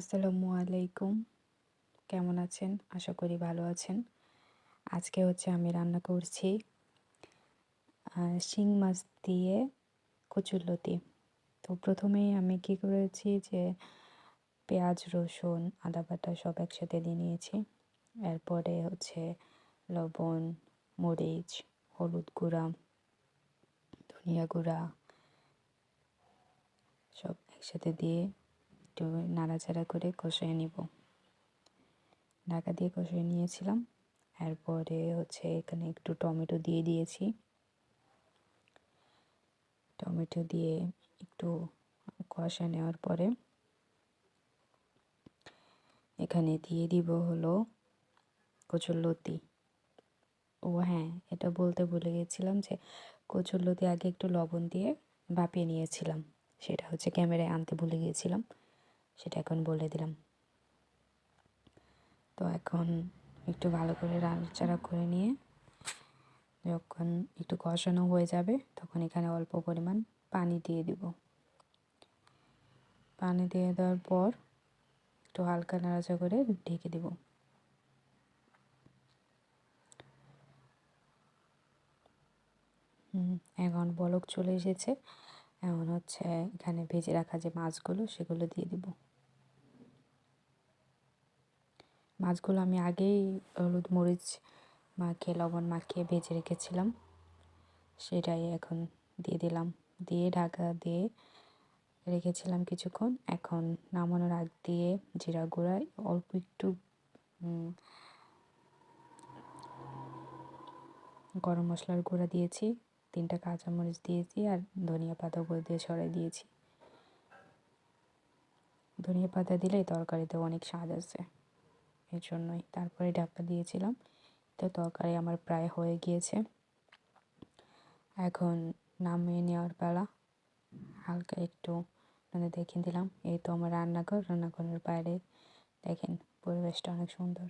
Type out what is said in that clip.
আসসালামু আলাইকুম। কেমন আছেন? আশা করি ভালো আছেন। আজকে হচ্ছে আমি রান্না করছি শিং মাছ দিয়ে কচুরলতি তো প্রথমেই আমি কি করেছি যে, পেঁয়াজ, রসুন, আদা বাটা সব একসাথে দিয়ে নিয়েছি। এরপরে হচ্ছে লবণ, মরিচ, হলুদ গুঁড়া, ধনিয়া গুঁড়া সব একসাথে দিয়ে একটু নাড়াচাড়া করে কষিয়ে নিব। ঢাকা দিয়ে কষিয়ে নিয়েছিলাম। এরপরে হচ্ছে এখানে একটু টমেটো দিয়ে দিয়েছি। টমেটো দিয়ে একটু কষা নেওয়ার পরে এখানে দিয়ে দিব হলো কচুরলতি ও হ্যাঁ এটা বলতে ভুলে গেছিলাম যে কচুরলতি আগে একটু লবণ দিয়ে ভাপিয়ে নিয়েছিলাম। সেটা হচ্ছে ক্যামেরায় আনতে ভুলে গিয়েছিলাম। সেটা এখন বলে দিলাম। তো এখন একটু ভালো করে রান্নাচাড়া করে নিয়ে যখন একটু কষানো হয়ে যাবে, তখন এখানে অল্প পরিমাণ পানি দিয়ে দিব। পানি দিয়ে দেওয়ার পর একটু হালকা নাড়াচা করে ঢেকে দেব। এখন বলক চলে এসেছে। এখন হচ্ছে এখানে ভেজে রাখা যে মাছগুলো, সেগুলো দিয়ে দিব। মাছগুলো আমি আগেই হলুদ মরিচ মাখিয়ে, লবণ মাখিয়ে ভেজে রেখেছিলাম। সেটাই এখন দিয়ে দিলাম। দিয়ে ঢাকা দিয়ে রেখেছিলাম কিছুক্ষণ। এখন নামানোর আগ দিয়ে জিরা গুঁড়ায় অল্প একটু গরম মশলার গুঁড়া দিয়েছি, তিনটা কাঁচামরিচ দিয়েছি আর ধনিয়া পাতা উপর দিয়ে ছড়াই দিয়েছি। ধনিয়া পাতা দিলে তরকারিতে অনেক স্বাদ আছে এর জন্যই তারপরে ঢাকা দিয়েছিলাম। তো তরকারি আমার প্রায় হয়ে গিয়েছে। এখন নামিয়ে নেওয়ার বেলা হালকা একটু মানে দেখে দিলাম এই তো আমার রান্নাঘর। রান্নাঘরের বাইরে দেখেন পরিবেশটা অনেক সুন্দর।